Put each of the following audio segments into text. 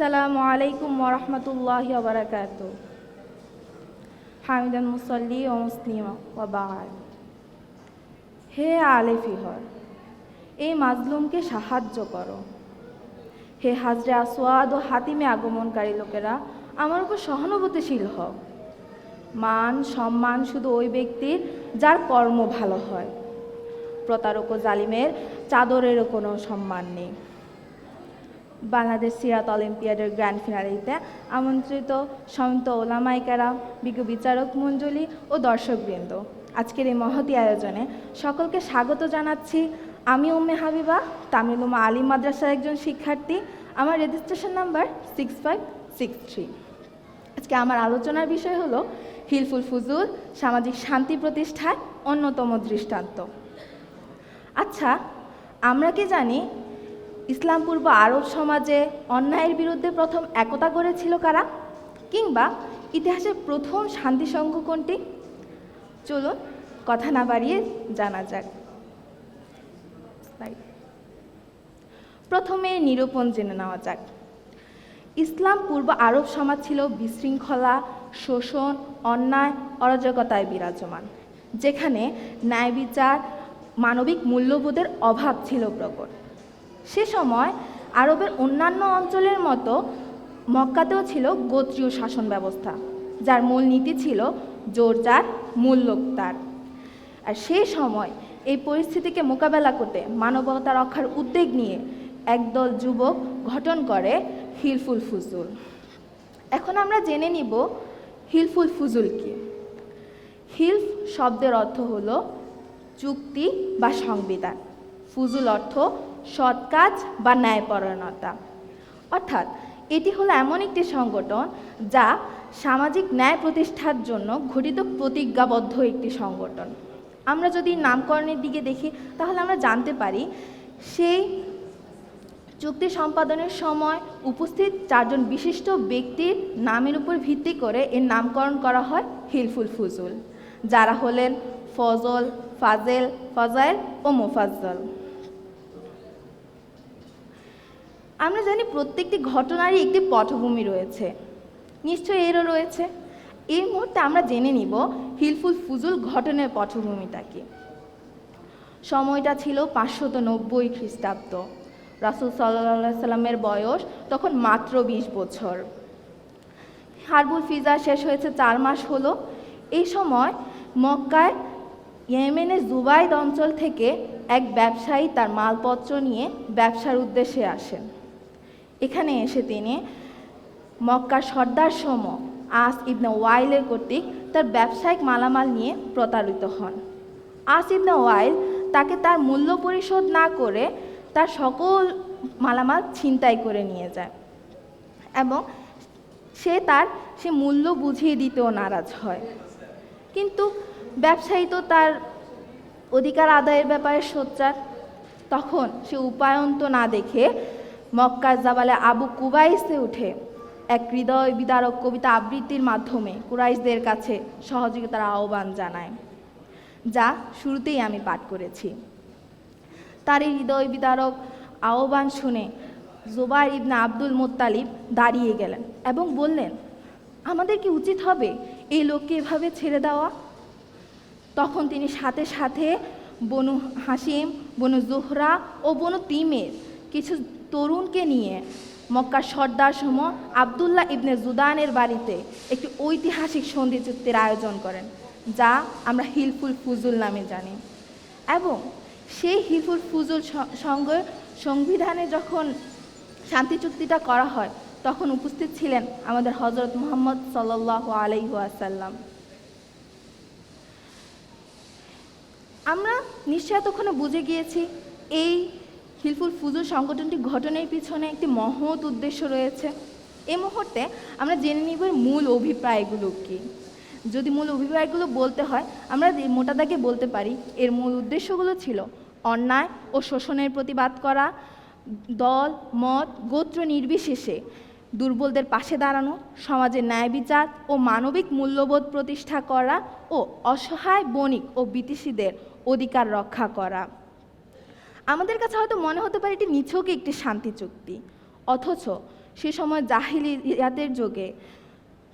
আসসালামু আলাইকুম ওরহমতুল্লাহ বারাকাত হামিদান মুসল্লি ও মুসলিম হে আলে ফিহর, এই মাজলুমকে সাহায্য করো। হে হাজরে আসওয়াদ ও হাতিমে আগমনকারী লোকেরা আমার উপর সহানুভূতিশীল হও। মান সম্মান শুধু ওই ব্যক্তির যার কর্ম ভালো হয়। প্রতারক ও জালিমের চাদরেরও কোনো সম্মান নেই। বাংলাদেশ সিরাত অলিম্পিয়াডের গ্র্যান্ড ফিনালিতে আমন্ত্রিত সন্ত ওলামাইকারা, বিজ্ঞ বিচারক মণ্ডলী ও দর্শকবৃন্দ। আজকের এই মহতি আয়োজনে সকলকে স্বাগত জানাচ্ছি। আমি উম্মে হাবিবা, তামিলুমা আলী মাদ্রাসার একজন শিক্ষার্থী। আমার registration number six five six three আজকে আমার আলোচনার বিষয় হলো হিলফুল ফুজুল, সামাজিক শান্তি প্রতিষ্ঠায় অন্যতম দৃষ্টান্ত। আচ্ছা আমরা কি জানি ইসলাম পূর্ব আরব সমাজে অন্যায়ের বিরুদ্ধে প্রথম একতা করেছিল কারা? কিংবা ইতিহাসের প্রথম শান্তি সংঘ কোনটি? চলুন কথা না বাড়িয়ে জানা যাক। প্রথমে নিরূপণ জেনে নেওয়া যাক। ইসলাম পূর্ব আরব সমাজ ছিল বিশৃঙ্খলা, শোষণ, অন্যায়, অরাজকতায় বিরাজমান, যেখানে ন্যায় বিচার, মানবিক মূল্যবোধের অভাব ছিল প্রকট। সে সময় আরবের অন্যান্য অঞ্চলের মতো মক্কাতেও ছিল গোত্রীয় শাসন ব্যবস্থা, যার মূল নীতি ছিল জোরজার মূল্যোক্তার। আর সেই সময় এই পরিস্থিতিকে মোকাবেলা করতে মানবতা রক্ষার উদ্যোগ নিয়ে একদল যুবক গঠন করে হিলফুল ফুজুল। এখন আমরা জেনে নিব হিলফুল ফুজুল কি। হিলফ শব্দের অর্থ হলো চুক্তি বা সংবিধান। ফুজুল অর্থ সৎ কাজ বা ন্যায়পরায়ণতা। অর্থাৎ এটি হলো এমন একটি সংগঠন যা সামাজিক ন্যায় প্রতিষ্ঠার জন্য ঘটিত প্রতিজ্ঞাবদ্ধ একটি সংগঠন। আমরা যদি নামকরণের দিকে দেখি, তাহলে আমরা জানতে পারি সেই চুক্তি সম্পাদনের সময় উপস্থিত চারজন বিশিষ্ট ব্যক্তির নামের উপর ভিত্তি করে এর নামকরণ করা হয় হিলফুল ফুজুল, যারা হলেন ফজল, ফাজেল, ফজাইল ও মোফাজ্জল। আমরা জানি প্রত্যেকটি ঘটনারই একটি পটভূমি রয়েছে। নিশ্চয়ই এরও রয়েছে। এই মুহূর্তে আমরা জেনে নিব হিলফুল ফুজুল ঘটনের পটভূমিটা কি সময়টা ছিল পাঁচশত নব্বই খ্রিস্টাব্দ। রাসুল সাল্লাহ সাল্লামের বয়স তখন মাত্র বিশ বছর। হারবুল ফিজা শেষ হয়েছে চার মাস হলো। এই সময় মক্কায় ইয়েমেনের জুবাইদ অঞ্চল থেকে এক ব্যবসায়ী তার মালপত্র নিয়ে ব্যবসার উদ্দেশ্যে আসেন। এখানে এসে তিনি মক্কার সর্দার সম আস ইবনে ওয়াইলের কর্তৃক তার ব্যবসায়িক মালামাল নিয়ে প্রতারিত হন। আস ইবনে ওয়াইল তাকে তার মূল্য পরিশোধ না করে তার সকল মালামাল ছিনতাই করে নিয়ে যায় এবং সে তার সে মূল্য বুঝিয়ে দিতেও নারাজ হয়। কিন্তু ব্যবসায়ী তো তার অধিকার আদায়ের ব্যাপারে সোচ্চার। তখন সে উপায়ন্ত না দেখে মক্কার জাবালে আবু কুবাইসে উঠে এক হৃদয় বিদারক কবিতা আবৃত্তির মাধ্যমে কুরাইশদের কাছে সহযোগিতার আহ্বান জানায়, যা শুরুতেই আমি পাঠ করেছি। তার এই হৃদয় বিদারক আহ্বান শুনে জোবাই ইবনা আব্দুল মোত্তালিব দাঁড়িয়ে গেলেন এবং বললেন, আমাদের কি উচিত হবে এই লোককে এভাবে ছেড়ে দেওয়া? তখন তিনি সাথে সাথে বনু হাসিম বনু জোহরা ও বনু তিমের কিছু তরুণকে নিয়ে মক্কার সর্দার সম আবদুল্লাহ ইবনে জুদানের বাড়িতে একটি ঐতিহাসিক সন্ধি চুক্তির আয়োজন করেন, যা আমরা হিলফুল ফুজুল নামে জানি। এবং সেই হিলফুল ফুজুল সঙ্গে, সংবিধানে যখন শান্তি চুক্তিটা করা হয়, তখন উপস্থিত ছিলেন আমাদের হজরত মোহাম্মদ সাল্লাহ আলাইহাসাল্লাম আমরা নিশ্চয় এতক্ষণে বুঝে গিয়েছি, এই হিলফুল ফুজুল সংগঠনটি ঘটনের পিছনে একটি মহৎ উদ্দেশ্য রয়েছে। এ মুহূর্তে আমরা জেনে নিব মূল অভিপ্রায়গুলো কী। যদি মূল অভিপ্রায়গুলো বলতে হয়, আমরা মোটা দাগে বলতে পারি, এর মূল উদ্দেশ্যগুলো ছিল অন্যায় ও শোষণের প্রতিবাদ করা, দল, মত, গোত্র নির্বিশেষে দুর্বলদের পাশে দাঁড়ানো, সমাজের ন্যায় বিচার ও মানবিক মূল্যবোধ প্রতিষ্ঠা করা ও অসহায় বণিক ও বিদেশিদের অধিকার রক্ষা করা। আমাদের কাছে হয়তো মনে হতে পারে এটি নিছক একটি শান্তি চুক্তি। অথচ সে সময় জাহিলিয়াতের যুগে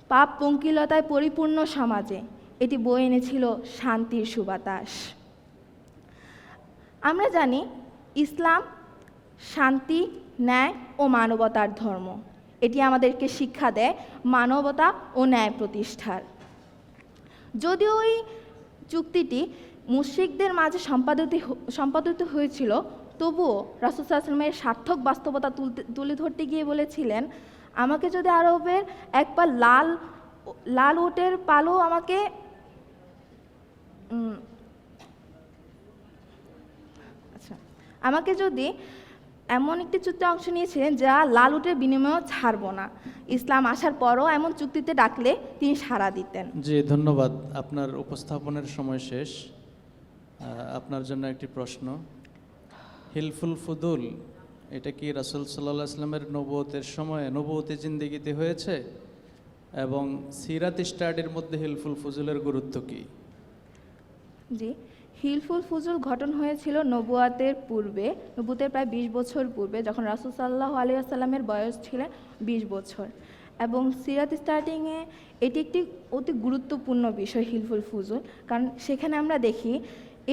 পাপ পঙ্কিলতায় পরিপূর্ণ সমাজে এটি বয়ে এনেছিল শান্তির সুবাতাস। আমরা জানি ইসলাম শান্তি, ন্যায় ও মানবতার ধর্ম। এটি আমাদেরকে শিক্ষা দেয় মানবতা ও ন্যায় প্রতিষ্ঠার। যদিও এই চুক্তিটি মুশ্রিকদের মাঝে সম্পাদিত সম্পাদিত হয়েছিল। তবুও রাসুসাল্লামের সার্থক বাস্তবতা তুলতে, তুলে ধরতে গিয়ে বলেছিলেন, আমাকে যদি আরবের এক পা লাল লাল ওটের পালও আমাকে আচ্ছা আমাকে যদি এমন একটি চুক্তি অংশ নিয়েছিলেন যা লাল উটের বিনিময়েও ছাড়বো না। ইসলাম আসার পরও এমন চুক্তিতে ডাকলে তিনি সাড়া দিতেন। জি, ধন্যবাদ। আপনার উপস্থাপনের সময় শেষ। আপনার জন্য একটি প্রশ্ন। হিলফুল ফুদুল, এটা কি রাসুল সাল্লাহ আসলামের নবতের সময় নবতী জিন্দিগিতে হয়েছে? এবং সিরাত স্টাডির মধ্যে হিলফুল ফুজুলের গুরুত্ব কি? জি, হিলফুল ফুজুল গঠন হয়েছিল নবুয়াতের পূর্বে নবুতের প্রায় বিশ বছর পূর্বে, যখন রাসুল সাল্লাহ আলিয়াসাল্লামের বয়স ছিলেন বিশ বছর। এবং সিরাত স্টার্টিংয়ে এটি একটি অতি গুরুত্বপূর্ণ বিষয় হিলফুল ফুজুল, কারণ সেখানে আমরা দেখি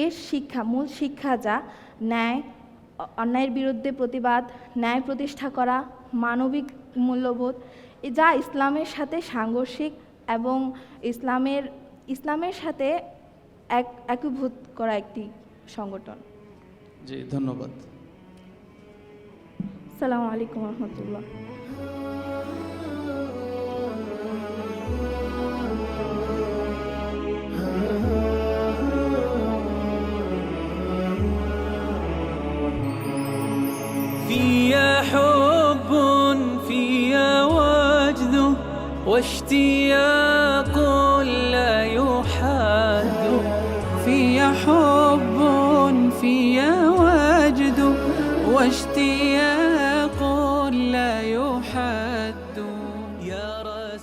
এর শিক্ষা মূল শিক্ষা যা ন্যায় অন্যায়ের বিরুদ্ধে প্রতিবাদ ন্যায় প্রতিষ্ঠা করা মানবিক মূল্যবোধ যা ইসলামের সাথে সাংঘর্ষিক এবং ইসলামের ইসলামের সাথে এক একীভূত করা একটি সংগঠন। জি ধন্যবাদ। সালামু আলাইকুম রহমতুল্লাহ। واشتياق لا يحد. فيا حب فيا وجد واشتياق